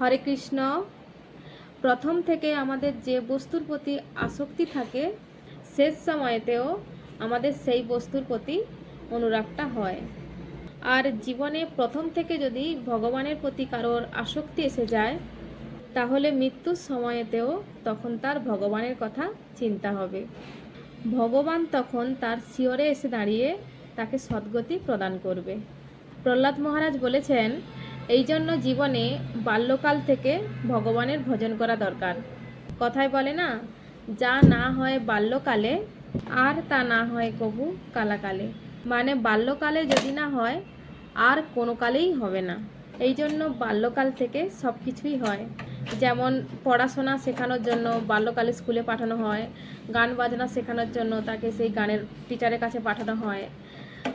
হরে কৃষ্ণ। প্রথম থেকে আমাদের যে বস্তুর প্রতি আসক্তি থাকে, শেষ সময়েতেও আমাদের সেই বস্তুর প্রতি অনুরাগটা হয়। আর জীবনে প্রথম থেকে যদি ভগবানের প্রতি কারোর আসক্তি এসে যায়, তাহলে মৃত্যুর সময়তেও তখন তার ভগবানের কথা চিন্তা হবে। ভগবান তখন তার শিয়রে এসে দাঁড়িয়ে তাকে সদ্গতি প্রদান করবে। প্রহ্লাদ মহারাজ বলেছেন এই জন্য জীবনে বাল্যকাল থেকে ভগবানের ভজন করা দরকার। কথায় বলে না, যা না হয় বাল্যকালে, আর তা না হয় কবু কালাকালে। মানে বাল্যকালে যদি না হয়, আর কোনো কালেই হবে না। এই জন্য বাল্যকাল থেকে সব কিছুই হয়। যেমন পড়াশোনা শেখানোর জন্য বাল্যকালে স্কুলে পাঠানো হয়, গান বাজনা শেখানোর জন্য তাকে সেই গানের টিচারের কাছে পাঠানো হয়।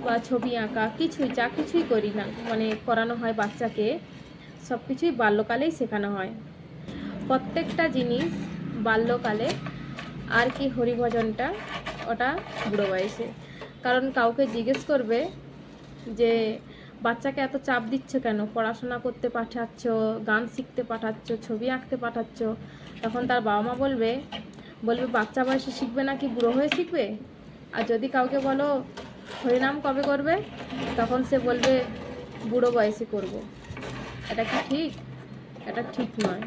বা ছবি আঁকা, কিছুই, যা কিছুই করি না। মানে করানো হয় বাচ্চাকে সব কিছুই বাল্যকালেই শেখানো হয়। প্রত্যেকটা জিনিস বাল্যকালে আর কি হরিভজনটা ওটা বুড়ো বয়সে। কারণ কাউকে জিজ্ঞেস করবে যে, বাচ্চাকে এত চাপ দিচ্ছ কেন? পড়াশোনা করতে পাঠাচ্ছ, গান শিখতে পাঠাচ্ছ, ছবি আঁকতে পাঠাচ্ছ? তখন তার বাবা মা বলবে বলবে, বাচ্চা বয়সে শিখবে নাকি বুড়ো হয়ে শিখবে? আর যদি কাউকে বলো হরিনাম কবে করবে? তখন সে বলবে, বুড়ো বয়সে করব। এটা কি ঠিক? এটা ঠিক নয়।